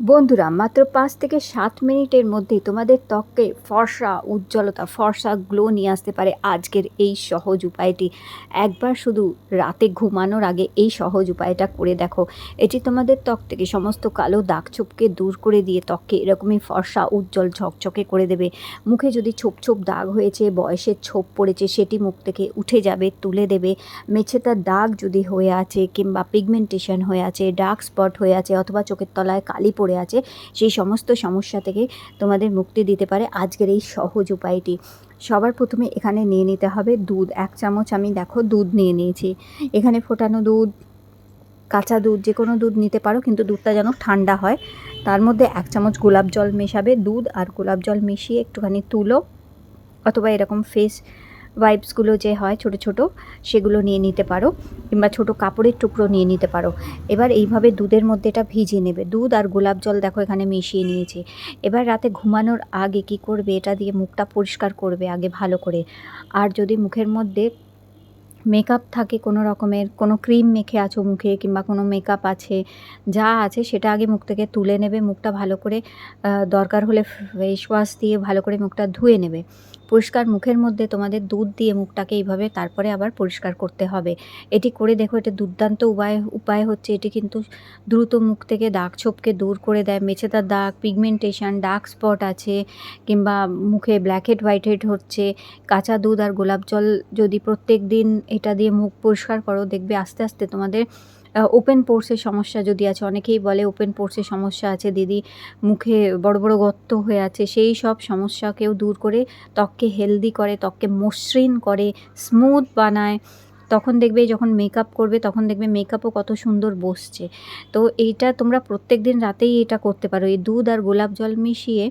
বন্ধুরা, মাত্র পাঁচ থেকে সাত মিনিটের মধ্যেই তোমাদের ত্বকে ফর্সা, উজ্জ্বলতা, ফর্সা গ্লো নিয়ে আসতে পারে আজকের এই সহজ উপায়টি। একবার শুধু রাতে ঘুমানোর আগে এই সহজ উপায়টা করে দেখো। এটি তোমাদের ত্বক থেকে সমস্ত কালো দাগ ছোপকে দূর করে দিয়ে ত্বককে এরকমই ফর্সা, উজ্জ্বল, ঝকঝকে করে দেবে। মুখে যদি ছোপ ছোপ দাগ হয়েছে বয়সের ছোপ পড়েছে, সেটি মুখ থেকে উঠে যাবে, তুলে দেবে। মেছেতার দাগ যদি হয়ে আছে কিংবা পিগমেন্টেশন হয়ে আছে ডার্ক স্পট হয়ে আছে অথবা চোখের তলায় কালি পড়ে আছে, সেই সমস্ত সমস্যা থেকে তোমাদের মুক্তি দিতে পারে আজকের এই সহজ উপায়টি। সবার প্রথমে এখানে নিয়ে নিতে হবে দুধ। এক চামচ আমি দেখো দুধ নিয়ে নিয়েছি। এখানে ফোটানো দুধ, কাঁচা দুধ, যে কোনো দুধ নিতে পারো, কিন্তু দুধটা যেন ঠান্ডা হয়। তার মধ্যে এক চামচ গোলাপ জল মেশাবে দুধ আর গোলাপ জল মিশিয়ে একটুখানি তুলো, অথবা এরকম ফেস ওয়াইপসগুলো যে হয় ছোট ছোট, সেগুলো নিয়ে নিতে পারো কিংবা ছোট কাপড়ের টুকরো নিয়ে নিতে পারো। এবার এইভাবে দুধের মধ্যে এটা ভিজিয়ে নেবে। দুধ আর গোলাপ জল দেখো এখানে মিশিয়ে নিয়েছি। এবার রাতে ঘুমানোর আগে কি করবে? এটা দিয়ে মুখটা পরিষ্কার করবে আগে ভালো করে। আর যদি মুখের মধ্যে মেকআপ থাকে কোনো রকমের, কোনো ক্রিম মেখে আছো মুখে কিংবা কোনো মেকআপ আছে, যা আছে সেটা আগে মুখ থেকে তুলে নেবে। মুখটা ভালো করে দরকার হলে ফেস ওয়াশ দিয়ে ভালো করে মুখটা ধুয়ে নেবে। পরিষ্কার মুখের মধ্যে তোমাদের দুধ দিয়ে মুখটাকে এইভাবে তারপরে আবার পরিষ্কার করতে হবে। এটি করে দেখো, এটা দুর্দান্ত উপায় উপায় হচ্ছে এটি কিন্তু দ্রুত মুখ থেকে দাগ ছোপকে দূর করে দেয়। মেছেতার দাগ পিগমেন্টেশন ডার্ক স্পট আছে, কিংবা মুখে ব্ল্যাক হেড হোয়াইট হেড হচ্ছে, কাঁচা দুধ আর গোলাপ জল যদি প্রত্যেক দিন এটা দিয়ে মুখ পরিষ্কার করো, দেখবে আস্তে আস্তে তোমাদের ওপেন পোর্সের সমস্যা যদি আছে, অনেকেই বলে ওপেন পোর্সের সমস্যা আছে, দিদি মুখে বড় বড় গর্ত হয়ে আছে, সেই সব সমস্যাকেও দূর করে ত্বককে হেলদি করে, ত্বককে মসৃণ করে স্মুথ বানায়। তখন দেখবে যখন মেকআপ করবে, তখন দেখবে মেকআপও কত সুন্দর বসছে। তো এইটা তোমরা প্রত্যেক দিন রাতেই এটা করতে পারো। এই দুধ আর গোলাপ জল মিশিয়ে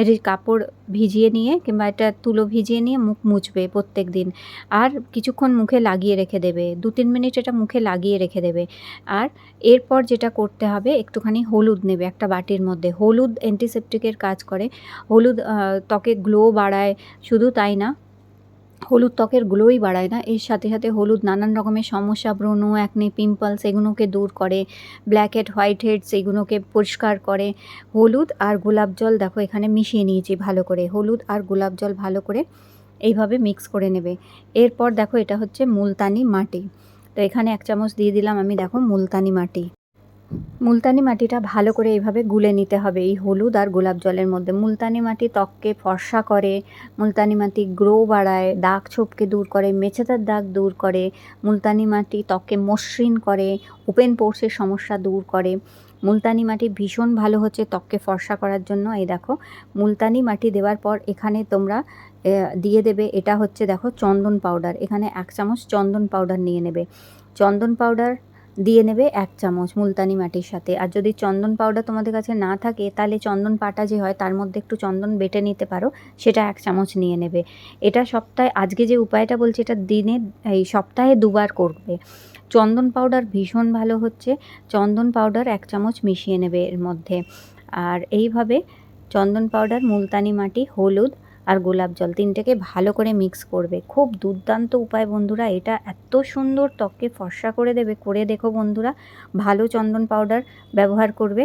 এর কাপড় ভিজিয়ে নিয়ে কিংবা এটা তুলো ভিজিয়ে নিয়ে মুখ মুছবে প্রত্যেক দিন। আর কিছুক্ষণ মুখে লাগিয়ে রেখে দেবে। দু তিন মিনিট এটা মুখে লাগিয়ে রেখে দেবে। আর এরপর যেটা করতে হবে, একটুখানি হলুদ নেবে একটা বাটির মধ্যে। হলুদ অ্যান্টিসেপ্টিকের কাজ করে। হলুদ ত্বকে গ্লো বাড়ায়। শুধু তাই না হলুদ ত্বকের গ্লোই বাড়ায় না। এর সাথে সাথে হলুদ নানান রকমের সমস্যা ব্রণ অ্যাকনে পিম্পলস এগুলোকে দূর করে ব্ল্যাক হেড হোয়াইট হেডস এগুলোকে পরিষ্কার করে। হলুদ আর গোলাপ জল দেখো এখানে মিশিয়ে নিয়েছি ভালো করে। হলুদ আর গোলাপ জল ভালো করে এইভাবে মিক্স করে নেবে। এরপর দেখো এটা হচ্ছে মুলতানি মাটি। তো এখানে এক চামচ দিয়ে দিলাম আমি দেখো মুলতানি মাটি। মুলতানি মাটিটা ভালো করে এইভাবে গুলে নিতে হবে। এই হলুদ আর গোলাপ জলের মধ্যে মুলতানি মাটি ত্বককে ফর্সা করে, মুলতানি মাটি গ্রো বাড়ায়, দাগ ছোপকে দূর করে মেছেতার দাগ দূর করে, মুলতানি মাটি ত্বককে মসৃণ করে, ওপেন পোর্সের সমস্যা দূর করে। মুলতানি মাটি ভীষণ ভালো হচ্ছে ত্বককে ফর্সা করার জন্য। এই দেখো, মুলতানি মাটি দেওয়ার পর এখানে তোমরা দিয়ে দেবে, এটা হচ্ছে দেখো চন্দন পাউডার। এখানে এক চামচ চন্দন পাউডার নিয়ে নেবে। চন্দন পাউডার দিয়ে নেবে এক চামচ মুলতানি মাটির সাথে। আর যদি চন্দন পাউডার তোমাদের কাছে না থাকে, তাহলে চন্দন পাটা যে হয়, তার মধ্যে একটু চন্দন বেটে নিতে পারো, সেটা এক চামচ নিয়ে নেবে। এটা সপ্তাহে, আজকে যে উপায়টা বলছি, এটা দিনে, এই সপ্তাহে দুবার করবে। চন্দন পাউডার ভীষণ ভালো হচ্ছে। চন্দন পাউডার এক চামচ মিশিয়ে নেবে এর মধ্যে। আর এইভাবে চন্দন পাউডার মুলতানি মাটি, হলুদ আর গোলাপ জল তিনটেকে ভালো করে মিক্স করবে। খুব দুর্দান্ত উপায় বন্ধুরা, এটা এত সুন্দর ত্বককে ফর্সা করে দেবে, করে দেখো বন্ধুরা, ভালো চন্দন পাউডার ব্যবহার করবে,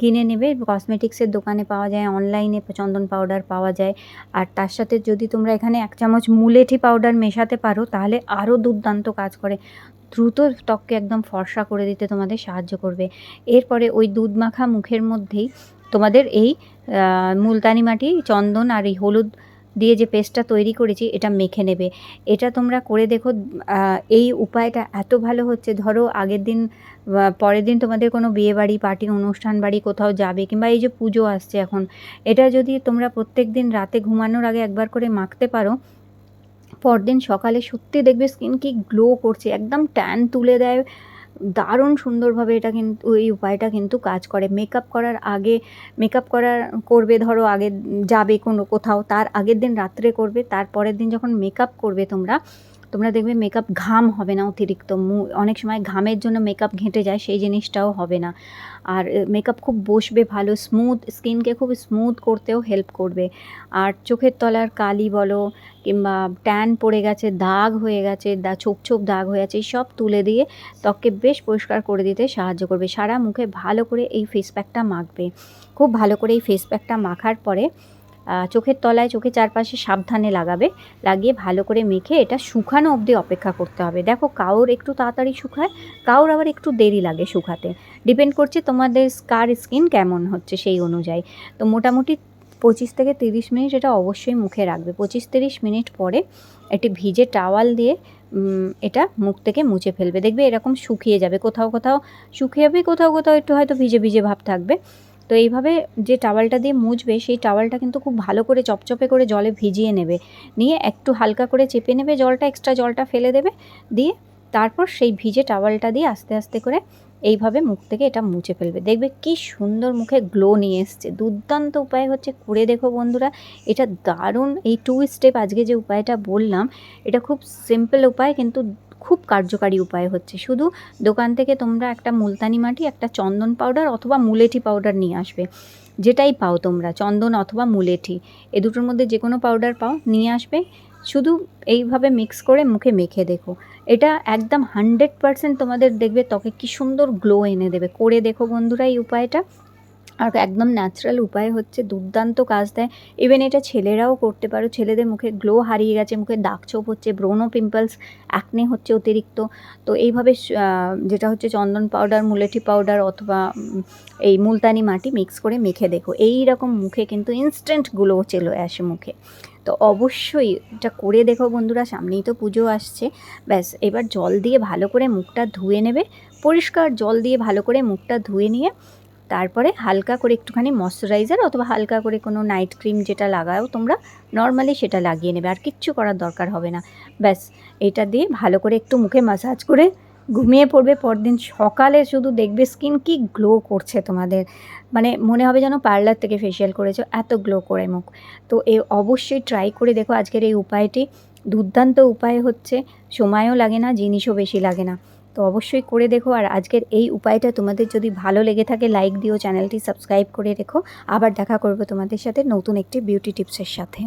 কিনে নেবে কসমেটিক্সের দোকানে পাওয়া যায় অনলাইনে চন্দন পাউডার পাওয়া যায়, আর তার সাথে যদি তোমরা এখানে এক চামচ মুলেঠি পাউডার মেশাতে পারো, তাহলে আরও দুর্দান্ত কাজ করে, দ্রুত ত্বককে একদম ফর্সা করে দিতে তোমাদের সাহায্য করবে। এরপরে ওই দুধ মাখা মুখের মধ্যেই তোমাদের এই মুলতানি মাটি, চন্দন আর এই হলুদ দিয়ে যে পেস্টটা তৈরি করেছি, এটা মেখে নেবে। এটা তোমরা করে দেখো এই উপায়টা এত ভালো হচ্ছে। ধরো আগের দিন পরের দিন তোমাদের কোনো বিয়ে বাড়ি পার্টি অনুষ্ঠান বাড়ি কোথাও যাবে, কিংবা এই যে পুজো আসছে এখন, এটা যদি তোমরা প্রত্যেক দিন রাতে ঘুমানোর আগে একবার করে মাখতে পারো, পরদিন সকালে সত্যি দেখবে স্কিন কি গ্লো করছে, একদম ট্যান তুলে দেয় দারুণ সুন্দরভাবে এটা কিন্তু এই উপায়টা কিন্তু কাজ করে। মেকআপ করার আগে মেকআপ করার করবে ধরো আগে যাবে কোনো কোথাও, তার আগের দিন রাত্রে করবে, তার পরের দিন যখন মেকআপ করবে তোমরা তোমরা দেখবে মেকআপ ঘাম হবে না অতিরিক্ত। মু, অনেক সময় ঘামের জন্য মেকআপ ঘেঁটে যায়, সেই জিনিসটাও হবে না। আর মেকআপ খুব বসবে ভালো স্মুথ স্কিনকে খুব স্মুথ করতেও হেল্প করবে। আর চোখের তলার কালি বলো, কিংবা ট্যান পড়ে গেছে, দাগ হয়ে গেছে, দা, ছোপ ছোপ দাগ হয়ে গেছে সব তুলে দিয়ে ত্বককে বেশ পরিষ্কার করে দিতে সাহায্য করবে। সারা মুখে ভালো করে এই ফেস প্যাকটা মাখবে। খুব ভালো করে এই ফেস প্যাকটা মাখার পরে চোখের তলায়, চোখের চারপাশে সাবধানে লাগাবে, লাগিয়ে ভালো করে মেখে এটা শুকানো অবধি অপেক্ষা করতে হবে। দেখো, কাউর একটু তাড়াতাড়ি শুকায়, কাউর আবার একটু দেরি লাগে শুকাতে। ডিপেন্ড করছে তোমাদের স্কার স্কিন কেমন হচ্ছে সেই অনুযায়ী। তো মোটামুটি পঁচিশ থেকে তিরিশ মিনিট এটা অবশ্যই মুখে রাখবে। পঁচিশ তিরিশ মিনিট পরে একটি ভিজে টাওয়াল দিয়ে এটা মুখ থেকে মুছে ফেলবে। দেখবে এরকম শুকিয়ে যাবে। কোথাও কোথাও, শুকিয়ে যাবে, কোথাও কোথাও একটু হয়তো ভিজে ভিজে ভাব থাকবে। তো এইভাবে যে টাওয়ালটা দিয়ে মুছবে, সেই টাওয়ালটা কিন্তু খুব ভালো করে চপচপে করে জলে ভিজিয়ে নেবে। নিয়ে একটু হালকা করে চেপে নেবে, জলটা এক্সট্রা জলটা ফেলে দেবে, দিয়ে তারপর সেই ভিজে টাওয়ালটা দিয়ে আস্তে আস্তে করে এইভাবে মুখ থেকে এটা মুছে ফেলবে। দেখবে কি সুন্দর মুখে গ্লো নিয়ে এসছে। দুর্দান্ত উপায় হচ্ছে করে দেখো বন্ধুরা, এটা দারুণ। এই টু স্টেপ আজকে যে উপায়টা বললাম, এটা খুব সিম্পল উপায়, কিন্তু খুব কার্যকারী উপায় হচ্ছে। শুধু দোকান থেকে তোমরা একটা মুলতানি মাটি, একটা চন্দন পাউডার অথবা মুলেঠি পাউডার নিয়ে আসবে। যেটাই পাও তোমরা, চন্দন অথবা মুলেঠি। এ দুটোর মধ্যে যে কোনো পাউডার পাও, নিয়ে আসবে। শুধু এইভাবে মিক্স করে মুখে মেখে দেখো। এটা একদম হান্ড্রেড পারসেন্ট তোমাদের দেখবে ত্বকে কি সুন্দর গ্লো এনে দেবে। করে দেখো বন্ধুরা এই উপায়টা। আর একদম ন্যাচারাল উপায় হচ্ছে দুর্দান্ত কাজ দেয়। ইভেন এটা ছেলেরাও করতে পারো, ছেলেদের মুখে গ্লো হারিয়ে গেছে, মুখে দাগ ছোপ হচ্ছে, ব্রোনো পিম্পলস অ্যাকনে হচ্ছে অতিরিক্ত। তো এইভাবে যেটা হচ্ছে চন্দন পাউডার মুলেঠি পাউডার অথবা এই মুলতানি মাটি মিক্স করে মেখে দেখো। এই রকম মুখে কিন্তু ইনস্ট্যান্ট গ্লো চলে আসে মুখে। তো অবশ্যই এটা করে দেখো বন্ধুরা, সামনেই তো পুজো আসছে। ব্যাস, এবার জল দিয়ে ভালো করে মুখটা ধুয়ে নেবে। পরিষ্কার জল দিয়ে ভালো করে মুখটা ধুয়ে নিয়ে তারপরে হালকা করে একটুখানি ময়শ্চারাইজার অথবা হালকা করে কোনো নাইট ক্রিম যেটা লাগাও, তোমরা নর্মালি সেটা লাগিয়ে নেবে। আর কিচ্ছু করার দরকার হবে না। ব্যাস, এটা দিয়ে ভালো করে একটু মুখে মাসাজ করে ঘুমিয়ে পড়বে পরদিন। সকালে শুধু দেখবে স্কিন কি গ্লো করছে তোমাদের। মানে মনে হবে যেন পার্লার থেকে ফেসিয়াল করেছ, এত গ্লো করে মুখ। তো এ অবশ্যই ট্রাই করে দেখো আজকের এই উপায়টি। দুর্দান্ত উপায় হচ্ছে, সময়ও লাগে না, জিনিসও বেশি লাগে না। তো অবশ্যই করে দেখো। আর আজকের এই উপায়টা তোমাদের যদি ভালো লেগে থাকে লাইক দিও চ্যানেলটি সাবস্ক্রাইব করে রেখো। আবার দেখা করব তোমাদের সাথে নতুন একটি বিউটি টিপসের সাথে।